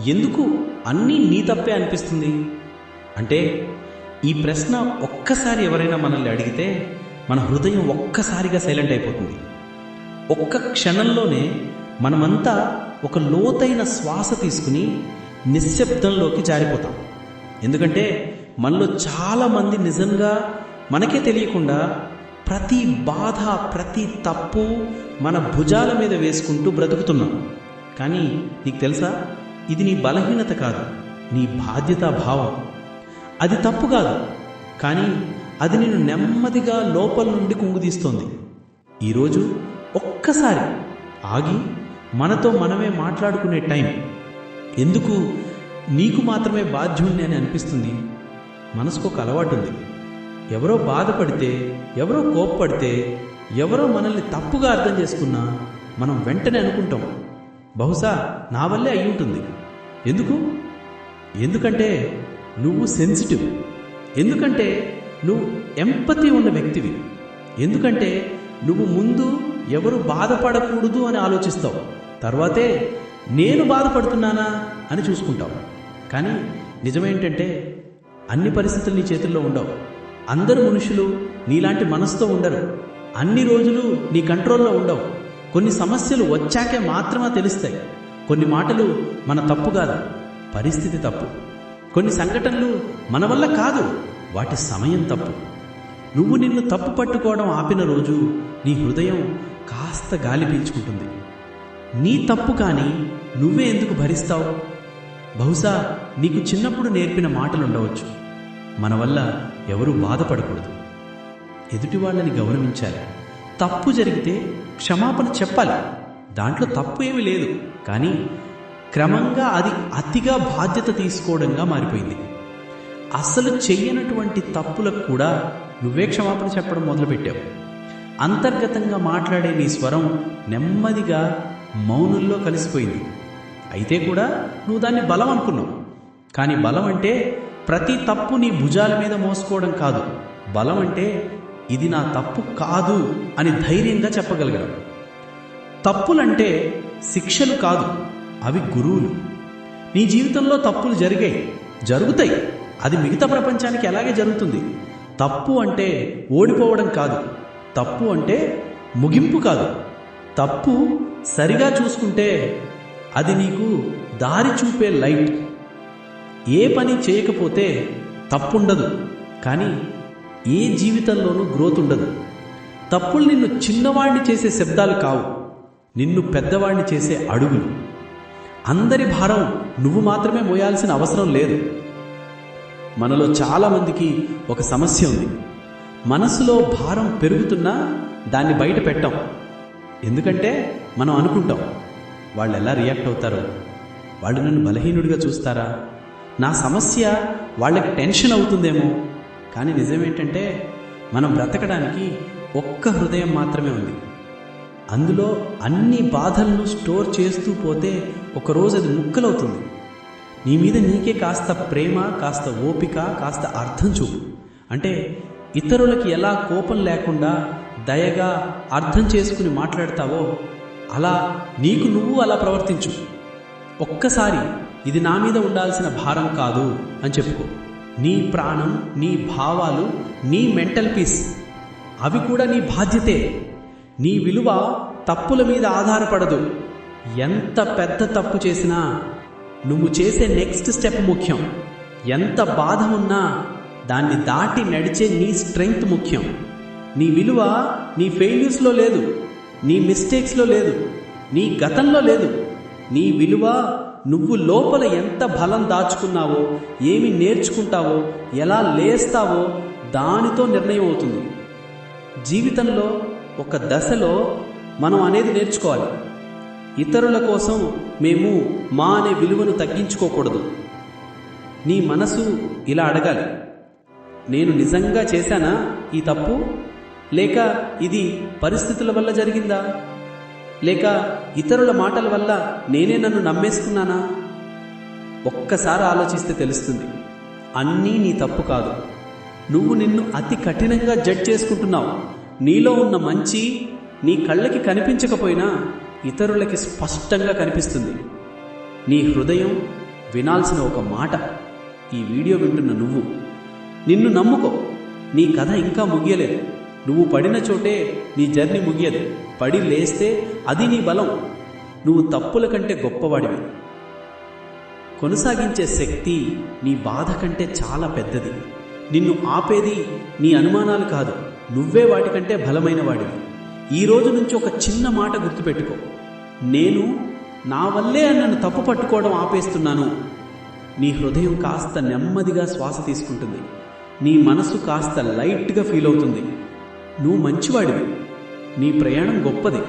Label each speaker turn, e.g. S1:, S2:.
S1: ఎందుకు అన్నీ నీ తప్పే అనిపిస్తుంది? అంటే ఈ ప్రశ్న ఒక్కసారి ఎవరైనా మనల్ని అడిగితే మన హృదయం ఒక్కసారిగా సైలెంట్ అయిపోతుంది. ఒక్క క్షణంలోనే మనమంతా ఒక లోతైన శ్వాస తీసుకుని నిశ్శబ్దంలోకి జారిపోతాం. ఎందుకంటే మనలో చాలామంది నిజంగా మనకే తెలియకుండా ప్రతి బాధ ప్రతి తప్పు మన భుజాల మీద వేసుకుంటూ బ్రతుకుతున్నాం. కానీ నీకు తెలుసా? ఇది నీ బలహీనత కాదు నీ బాధ్యతా భావం. అది తప్పు కాదు కానీ అది నిన్ను నెమ్మదిగా లోపల నుండి కుంగుదీస్తోంది. ఈరోజు ఒక్కసారి ఆగి మనతో మనమే మాట్లాడుకునే టైం. ఎందుకు నీకు మాత్రమే బాధ్యుణ్ణి అని అనిపిస్తుంది? మనసుకు ఒక అలవాటు ఉంది ఎవరో బాధపడితే ఎవరో కోప్పడితే ఎవరో మనల్ని తప్పుగా అర్థం చేసుకున్నా మనం వెంటనే అనుకుంటాం. బహుశా నా వల్లే అయి ఉంటుంది. ఎందుకు? ఎందుకంటే నువ్వు సెన్సిటివ్ ఎందుకంటే నువ్వు ఎంపతి ఉన్న వ్యక్తివి. ఎందుకంటే నువ్వు ముందు ఎవరు బాధపడకూడదు అని ఆలోచిస్తావు. తర్వాతే నేను బాధపడుతున్నానా అని చూసుకుంటావు. కానీ నిజమేంటంటే అన్ని పరిస్థితులు నీ చేతుల్లో ఉండవు. అందరు మనుషులు నీలాంటి మనసుతో ఉండరు. అన్ని రోజులు నీ కంట్రోల్లో ఉండవు. కొన్ని సమస్యలు వచ్చాకే మాత్రమే తెలుస్తాయి. కొన్ని మాటలు మన తప్పు కాదు పరిస్థితి తప్పు. కొన్ని సంఘటనలు మన వల్ల కాదు వాటి సమయం తప్పు. నువ్వు నిన్ను తప్పు పట్టుకోవడం ఆపిన రోజు నీ హృదయం కాస్త గాలి పీల్చుకుంటుంది. నీ తప్పు కానీ నువ్వే ఎందుకు భరిస్తావు? బహుశా నీకు చిన్నప్పుడు నేర్పిన మాటలు ఉండవచ్చు మన వల్ల ఎవరూ బాధపడకూడదు. ఎదుటి వాళ్ళని గౌరవించాలి. తప్పు జరిగితే క్షమాపణ చెప్పాలి. దాంట్లో తప్పు ఏమీ లేదు. కానీ క్రమంగా అది అతిగా బాధ్యత తీసుకోవడంగా మారిపోయింది. అసలు చెయ్యనటువంటి తప్పులకు కూడా నువ్వే క్షమాపణ చెప్పడం మొదలుపెట్టావు. అంతర్గతంగా మాట్లాడే నీ స్వరం నెమ్మదిగా మౌనుల్లో కలిసిపోయింది. అయితే కూడా నువ్వు దాన్ని బలం అనుకున్నావు. కానీ బలం అంటే ప్రతి తప్పు నీ భుజాల మీద మోసుకోవడం కాదు. బలం అంటే ఇది నా తప్పు కాదు అని ధైర్యంగా చెప్పగలగడం. తప్పులంటే శిక్షలు కాదు అవి గురువులు. నీ జీవితంలో తప్పులు జరిగాయి జరుగుతాయి. అది మిగతా ప్రపంచానికి ఎలాగే జరుగుతుంది? తప్పు అంటే ఓడిపోవడం కాదు తప్పు అంటే ముగింపు కాదు. తప్పు సరిగా చూసుకుంటే అది నీకు దారి చూపే లైట్. ఏ పని చేయకపోతే తప్పుండదు కానీ ఏ జీవితంలోనూ గ్రోత్ ఉండదు. తప్పులు నిన్ను చిన్నవాణ్ణి చేసే శబ్దాలు కావు. నిన్ను పెద్దవాణ్ణి చేసే అడుగులు. అందరి భారం నువ్వు మాత్రమే మోయాల్సిన అవసరం లేదు. మనలో చాలామందికి ఒక సమస్య ఉంది. మనసులో భారం పెరుగుతున్నా దాన్ని బయట పెట్టాం. ఎందుకంటే మనం అనుకుంటాం వాళ్ళు ఎలా రియాక్ట్ అవుతారో. వాళ్ళు నన్ను బలహీనుడిగా చూస్తారా? నా సమస్య వాళ్ళకి టెన్షన్ అవుతుందేమో. కానీ నిజమేంటంటే మనం బ్రతకడానికి ఒక్క హృదయం మాత్రమే ఉంది. అందులో అన్ని బాధలను స్టోర్ చేస్తూ పోతే ఒకరోజు అది ముక్కలవుతుంది. నీ మీద నీకే కాస్త ప్రేమ కాస్త ఓపిక కాస్త అర్థం చూపు. అంటే ఇతరులకి ఎలా కోపం లేకుండా దయగా అర్థం చేసుకుని మాట్లాడతావో అలా నీకు నువ్వు అలా ప్రవర్తించు. ఒక్కసారి ఇది నా మీద ఉండాల్సిన భారం కాదు అని చెప్పుకో. నీ ప్రాణం నీ భావాలు నీ మెంటల్ పీస్. అవి కూడా నీ బాధ్యతే. నీ విలువ తప్పుల మీద ఆధారపడదు. ఎంత పెద్ద తప్పు చేసినా నువ్వు చేసే నెక్స్ట్ స్టెప్ ముఖ్యం. ఎంత బాధ ఉన్నా దాన్ని దాటి నడిచే నీ స్ట్రెంగ్త్ ముఖ్యం. నీ విలువ నీ ఫెయిల్యూర్స్లో లేదు. నీ మిస్టేక్స్లో లేదు. నీ గతంలో లేదు. నీ విలువ నువ్వు లోపల ఎంత బలం దాచుకున్నావో ఏమి నేర్చుకుంటావో ఎలా లేస్తావో దానితో నిర్ణయం అవుతుంది. జీవితంలో ఒక దశలో మనం అనేది నేర్చుకోవాలి. ఇతరుల కోసం మేము మా అనే విలువను తగ్గించుకోకూడదు. నీ మనసు ఇలా అడగాలి. నేను నిజంగా చేశానా ఈ తప్పు? లేక ఇది పరిస్థితుల వల్ల జరిగిందా? లేక ఇతరుల మాటల వల్ల నేనే నన్ను నమ్మేసుకున్నానా? ఒక్కసారి ఆలోచిస్తే తెలుస్తుంది. అన్నీ నీ తప్పు కాదు. నువ్వు నిన్ను అతి కఠినంగా జడ్జ్ చేసుకుంటున్నావు. నీలో ఉన్న మంచి నీ కళ్ళకి కనిపించకపోయినా ఇతరులకి స్పష్టంగా కనిపిస్తుంది. నీ హృదయం వినాల్సిన ఒక మాట ఈ వీడియో వింటున్న నువ్వు. నిన్ను నమ్ముకో. నీ కథ ఇంకా ముగియలేదు. నువ్వు పడిన చోటే నీ జర్నీ ముగియదు. పడి లేస్తే అది నీ బలం. నువ్వు తప్పుల కంటే గొప్పవాడివి. కొనసాగించే శక్తి నీ బాధ కంటే చాలా పెద్దది. నిన్ను ఆపేది నీ అనుమానాలు కాదు. నువ్వే వాటికంటే బలమైన వాడివి ఈ రోజు నుంచి ఒక చిన్న మాట గుర్తుపెట్టుకో. నేను నా వల్లే నన్ను తప్పు పట్టుకోవడం ఆపేస్తున్నాను. నీ హృదయం కాస్త నెమ్మదిగా శ్వాస తీసుకుంటుంది. నీ మనసు కాస్త లైట్గా ఫీల్ అవుతుంది. నువ్వు మంచివాడివి. నీ ప్రయాణం గొప్పది.